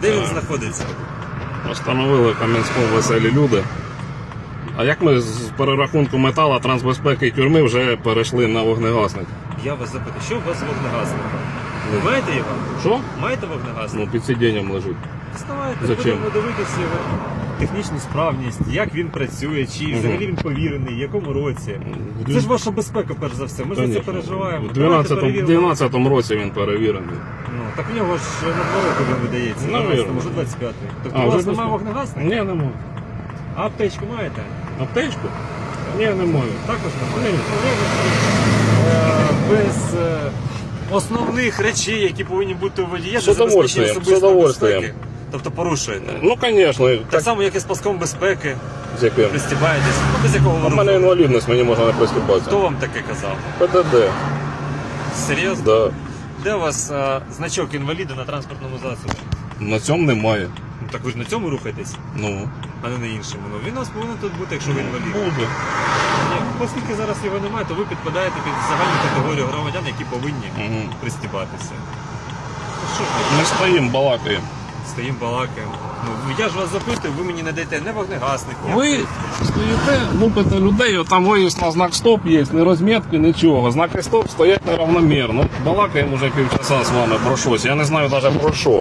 Де він знаходиться? Встановили Кам'янському веселі люди. А як ми з перерахунку метала, трансбезпеки і тюрми вже перейшли на вогнегасник? Я вас запитую, що у вас з вогнегасником? Ви маєте його? Що? Маєте вогнегасник? Ну, під сидінням лежить. Доставайте, Зачем? будемо дивитися його технічну справність, як він працює, чи взагалі він повірений, в якому році. Це ж ваша безпека, перш за все. Ми ж за це Конечно. переживаємо. У Давайте 12-му перевіримо. 12-му році він перевірений. Ну, так в нього ж на два роки він видається. Навірно. 12 може 25-й. Тобто А, у вас вже немає без- вогнегасника? Ні, немає. А аптечку маєте? Аптечку? Ні, немає. Також немає. Е, Без е, основних речей, які повинні бути у водія, З для забезпечення удовольствием, з особистої удовольствием. безпеки. Тобто порушуєте. Ну, звісно. Так Так, само, як і з паском безпеки, з яким? пристібаєтесь, ну без якого У мене інвалідність, мені можна не Хто вам таке казав? ПДД. Серйозно? Да. Де у вас е, значок інваліда на транспортному засобі? На цьому немає. Ну так ви ж на цьому рухаєтесь, Ну, а не на іншому. Ну він у вас повинен тут бути, якщо ви інвалід. буде. Ні, Оскільки зараз його немає, то ви підпадаєте під загальну категорію громадян, які повинні Мгм. пристібатися. Ну, Що ж ви Ми стоїмо, балакаємо. Стоїмо балакаємо? Ну я ж вас запитую, ви мені не даєте не вогнегасник, ні Ви стоїте, лупите людей, там виїзд на знак стоп є, не розмітки, нічого. Знаки стоп стоять неравномірно. Балакаємо вже півчаса з вами про щось. Я не знаю навіть про що.